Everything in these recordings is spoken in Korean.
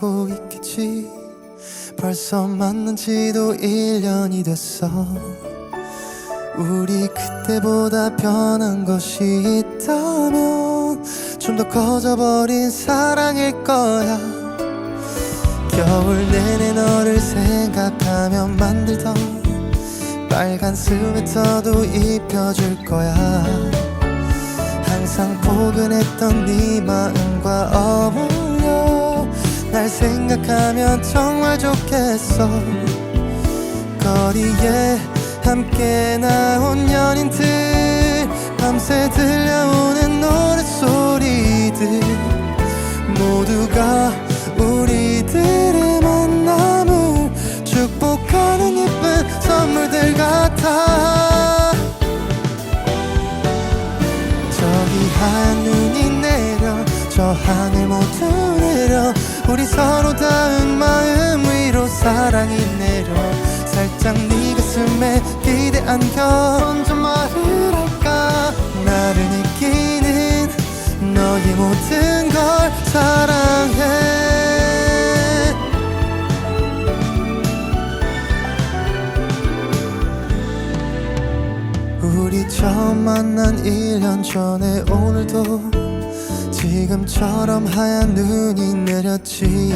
하고 있겠지. 벌써 만난 지도 1년이 됐어. 우리 그때보다 변한 것이 있다면 좀 더 커져버린 사랑일 거야. 겨울 내내 너를 생각하며 만들던 빨간 스웨터도 입혀줄 거야. 항상 포근했던 네 마음과 어울려 날 생각하면 정말 좋겠어. 거리에 함께 나온 연인들 밤새 들려오는 노랫소리들. 모두가 우리들의 만남을 축복하는 예쁜 선물들 같아. 저기 내려 저 하늘 모두 내려. 우리 서로 닿은 마음 위로 사랑이 내려. 살짝 네 가슴에 기대 안겨. 먼저 말을 할까? 나를 느끼는 너의 모든 걸 사랑해. 우리 처음 만난 1년 전에 오늘도 지금처럼 하얀 눈이 내렸지.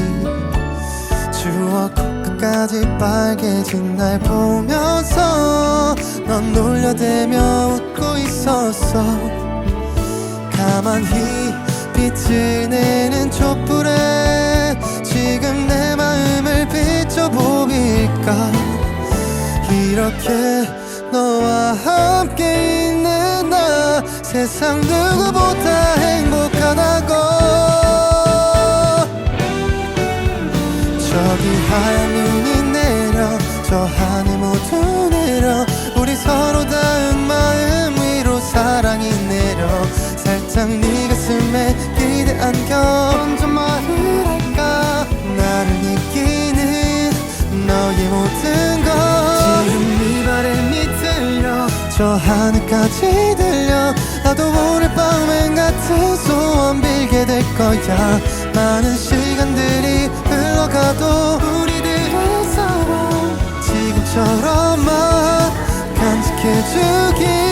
추억 끝까지 빨개진 날 보면서 넌 놀려대며 웃고 있었어. 가만히 빛을 내는 촛불에 지금 내 마음을 비춰보일까? 이렇게 너와 함께 있는 나 세상 누구보다 저기 하얀 눈이 내려 저 하늘 모두 내려. 우리 서로 닿은 마음 위로 사랑이 내려. 살짝 네 가슴에 기대 안겨 먼저 말을 할까? 나를 느끼는 너의 모든 것. 지금 네 바람이 들려 저 하늘까지 들려. 나도 오늘 밤엔 같은 소원 빌게 될 거야. 많은 시간들이 간